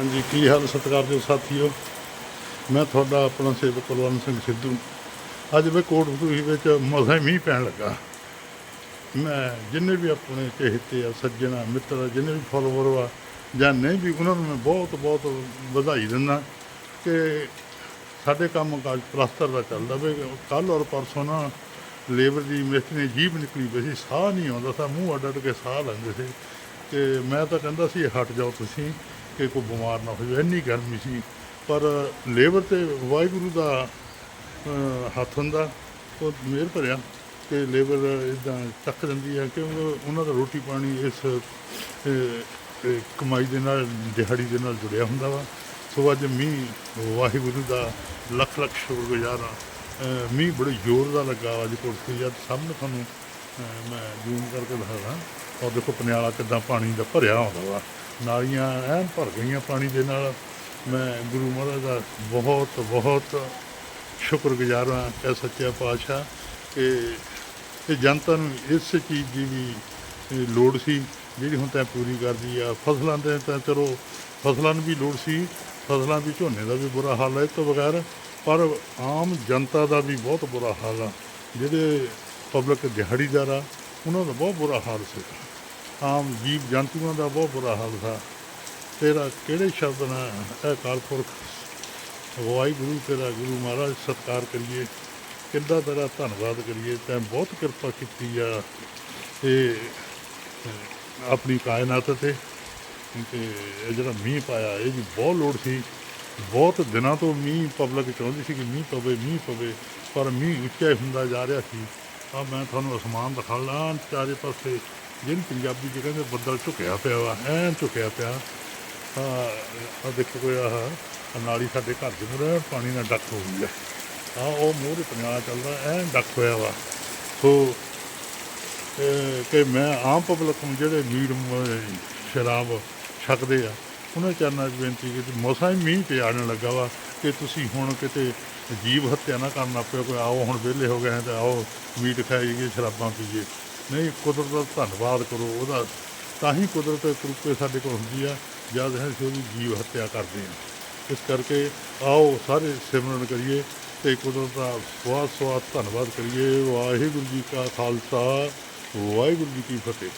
ਹਾਂਜੀ ਕੀ ਹਾਲ ਸਤਿਕਾਰਯੋਗ ਸਾਥੀਓ? ਮੈਂ ਤੁਹਾਡਾ ਆਪਣਾ ਸੇਵਕ ਕੁਲਵੰਤ ਸਿੰਘ ਸਿੱਧੂ। ਅੱਜ ਮੈਂ ਕੋਟਪੁਰੀ ਵਿੱਚ ਮਸਾਂ ਹੀ ਮੀਂਹ ਪੈਣ ਲੱਗਾ। ਮੈਂ ਜਿੰਨੇ ਵੀ ਆਪਣੇ ਚਹੇਤੇ ਆ ਸੱਜਣਾ ਮਿੱਤਰ ਆ, ਜਿੰਨੇ ਵੀ ਫੋਲੋਵਰ ਆ ਜਾਂ ਨਹੀਂ ਵੀ ਉਹਨਾਂ ਨੂੰ ਮੈਂ ਬਹੁਤ ਬਹੁਤ ਵਧਾਈ ਦਿੰਦਾ ਕਿ ਸਾਡੇ ਕੰਮ ਕਾਜ ਪਲਸਤਰ ਦਾ ਚੱਲਦਾ ਵੇ ਕੱਲ ਔਰ ਪਰਸੋਂ ਨਾ ਲੇਬਰ ਦੀ ਮਿਸਤਰੀ ਦੀ ਜੀਭ ਨਿਕਲੀ ਪਈ ਸੀ ਸਾਹ ਨਹੀਂ ਆਉਂਦਾ ਸੀ ਮੂੰਹ ਅੱਡ ਅੱਡ ਕੇ ਸਾਹ ਲੈਂਦੇ ਸੀ। ਕਿ ਮੈਂ ਤਾਂ ਕਹਿੰਦਾ ਸੀ ਹਟ ਜਾਓ ਤੁਸੀਂ। ਕਿ ਕੋਈ ਬਿਮਾਰ ਨਾ ਹੋ ਜਾਵੇ ਇੰਨੀ ਗਰਮੀ ਸੀ। ਪਰ ਲੇਬਰ ਤੇ ਵਾਹਿਗੁਰੂ ਦਾ ਹੱਥ ਹੁੰਦਾ, ਉਹ ਮਿਹਰ ਭਰਿਆ ਕਿ ਲੇਬਰ ਇਦਾਂ ਚੱਕ ਦਿੰਦੀ ਹੈ ਕਿ ਉਹਨਾਂ ਦਾ ਰੋਟੀ ਪਾਣੀ ਇਸ ਕਮਾਈ ਦੇ ਨਾਲ, ਦਿਹਾੜੀ ਦੇ ਨਾਲ ਜੁੜਿਆ ਹੁੰਦਾ ਵਾ। ਸੋ ਅੱਜ ਮੀਂਹ ਵਾਹਿਗੁਰੂ ਦਾ ਲੱਖ ਲੱਖ ਸ਼ੁਕਰਗੁਜ਼ਾਰ ਹਾਂ ਮੀਂਹ ਬੜੇ ਜ਼ੋਰ ਦਾ ਲੱਗਾ ਅੱਜ ਕੋਠੀ ਜਦ ਸਾਹਮਣੇ ਤੁਹਾਨੂੰ ਮੈਂ ਜ਼ੂਮ ਕਰਕੇ ਦਿਖਾਦਾ ਔਰ ਦੇਖੋ ਪਨਿਆਲਾ ਕਿੱਦਾਂ ਪਾਣੀ ਦਾ ਭਰਿਆ ਹੁੰਦਾ ਵਾ। ਨਾਲੀਆਂ ਐਨ ਭਰ ਗਈਆਂ ਪਾਣੀ ਦੇ ਨਾਲ। ਮੈਂ ਗੁਰੂ ਮਹਾਰਾਜ ਦਾ ਬਹੁਤ ਬਹੁਤ ਸ਼ੁਕਰਗੁਜ਼ਾਰ ਹਾਂ ਕਿ ਸੱਚਿਆ ਪਾਤਸ਼ਾਹ। ਕਿ ਇਹ ਜਨਤਾ ਨੂੰ ਇਸ ਚੀਜ਼ ਦੀ ਵੀ ਲੋੜ ਸੀ, ਜਿਹੜੀ ਹੁਣ ਤਾਂ ਪੂਰੀ ਕਰਦੀ ਆ। ਫਸਲਾਂ ਦੇ ਤਾਂ ਚਲੋ, ਫਸਲਾਂ ਨੂੰ ਵੀ ਲੋੜ ਸੀ। ਫਸਲਾਂ ਦੀ ਝੋਨੇ ਦਾ ਵੀ ਬੁਰਾ ਹਾਲ ਹੈ ਇਸ ਤੋਂ ਬਗੈਰ। ਪਰ ਆਮ ਜਨਤਾ ਦਾ ਵੀ ਬਹੁਤ ਬੁਰਾ ਹਾਲ ਆ, ਜਿਹੜੇ ਪਬਲਿਕ ਦਿਹਾੜੀਦਾਰ ਆ ਉਹਨਾਂ ਦਾ ਬਹੁਤ ਬੁਰਾ ਹਾਲ ਸੀ। ਆਮ ਜੀਵ ਜੰਤੂਆਂ ਦਾ ਬਹੁਤ ਬੁਰਾ ਹਾਲ ਸੀ। ਤੇਰਾ ਕਿਹੜੇ ਸ਼ਬਦ ਨਾਲ ਇਹ ਕਾਲਪੁਰਖ। ਵਾਹਿਗੁਰੂ ਤੇਰਾ ਗੁਰੂ ਮਹਾਰਾਜ, ਸਤਿਕਾਰ ਕਰੀਏ। ਕਿੱਦਾਂ ਤੇਰਾ ਧੰਨਵਾਦ ਕਰੀਏ। ਤੈਂ ਬਹੁਤ ਕਿਰਪਾ ਕੀਤੀ ਆ ਇਹ ਆਪਣੀ ਕਾਇਨਾਤ ਤੇ। ਤੇ ਇਹ ਜਿਹੜਾ ਮੀਂਹ ਪਾਇਆ, ਇਹ ਵੀ ਬਹੁਤ ਲੋੜ ਸੀ। ਬਹੁਤ ਦਿਨਾਂ ਤੋਂ ਮੀਂਹ ਪਬਲਿਕ ਚਾਹੁੰਦੀ ਸੀ ਕਿ ਮੀਂਹ ਪਵੇ ਮੀਂਹ ਪਵੇ। ਪਰ ਮੀਂਹ ਉੱਚਾ ਹੀ ਹੁੰਦਾ ਜਾ ਰਿਹਾ ਸੀ। ਆ ਮੈਂ ਤੁਹਾਨੂੰ ਅਸਮਾਨ ਦਿਖਾ ਲਾਂ, ਚਾਰੇ ਪਾਸੇ ਜਿਹਨੂੰ ਪੰਜਾਬੀ ਚ ਕਹਿੰਦੇ ਬੱਦਲ ਝੁਕਿਆ ਪਿਆ ਵਾ, ਐਨ ਝੁਕਿਆ ਪਿਆ। ਆ ਆ ਦੇਖੋ ਕੋਈ ਆਹ ਨਾਲੀ ਸਾਡੇ ਘਰ ਦੇ ਮੂਹਰੇ, ਪਾਣੀ ਨਾਲ ਡੱਕ ਹੋ ਗਈ ਹੈ ਆ ਉਹ ਮੂਹਰੇ ਪਨਾਲਾ ਚੱਲਦਾ, ਐਨ ਡੱਕ ਹੋਇਆ ਵਾ। ਸੋ ਕਿ ਮੈਂ ਆਮ ਪਬਲਿਕ ਨੂੰ ਜਿਹੜੇ ਮੀਟ ਸ਼ਰਾਬ ਛਕਦੇ ਆ ਉਹਨਾਂ ਚਰਨਾਂ 'ਚ ਬੇਨਤੀ ਕੀਤੀ ਮੌਸਮ ਹੀ ਮੀਂਹ 'ਤੇ ਪਿਆਣ ਲੱਗਾ ਵਾ ਕਿ ਤੁਸੀਂ ਹੁਣ ਕਿਤੇ ਜੀਵ ਹੱਤਿਆ ਨਾ ਕਰਨਾ ਪਿਓ ਕੋਈ ਆਓ ਹੁਣ ਵਿਹਲੇ ਹੋ ਗਏ ਹਾਂ ਤੇ ਆਓ ਮੀਟ ਖਾਈਏ ਸ਼ਰਾਬਾਂ ਪੀਏ ਨਹੀਂ, ਕੁਦਰਤ ਦਾ ਧੰਨਵਾਦ ਕਰੋ ਉਹਦਾ। ਤਾਂ ਹੀ ਕੁਦਰਤ ਦੇ ਤਰੁਪੇ ਸਾਡੇ ਕੋਲ ਹੁੰਦੀ ਆ, ਜਦ ਅਸੀਂ ਉਹਦੀ ਜੀਵ ਹੱਤਿਆ ਕਰਦੇ ਹਾਂ। ਇਸ ਕਰਕੇ ਆਓ ਸਾਰੇ ਸਿਮਰਨ ਕਰੀਏ ਤੇ ਕੁਦਰਤ ਦਾ ਸਵਾਦ ਸਵਾਦ ਧੰਨਵਾਦ ਕਰੀਏ। ਵਾਹਿਗੁਰੂ ਜੀ ਕਾ ਖਾਲਸਾ, ਵਾਹਿਗੁਰੂ ਜੀ ਕੀ ਫਤਿਹ।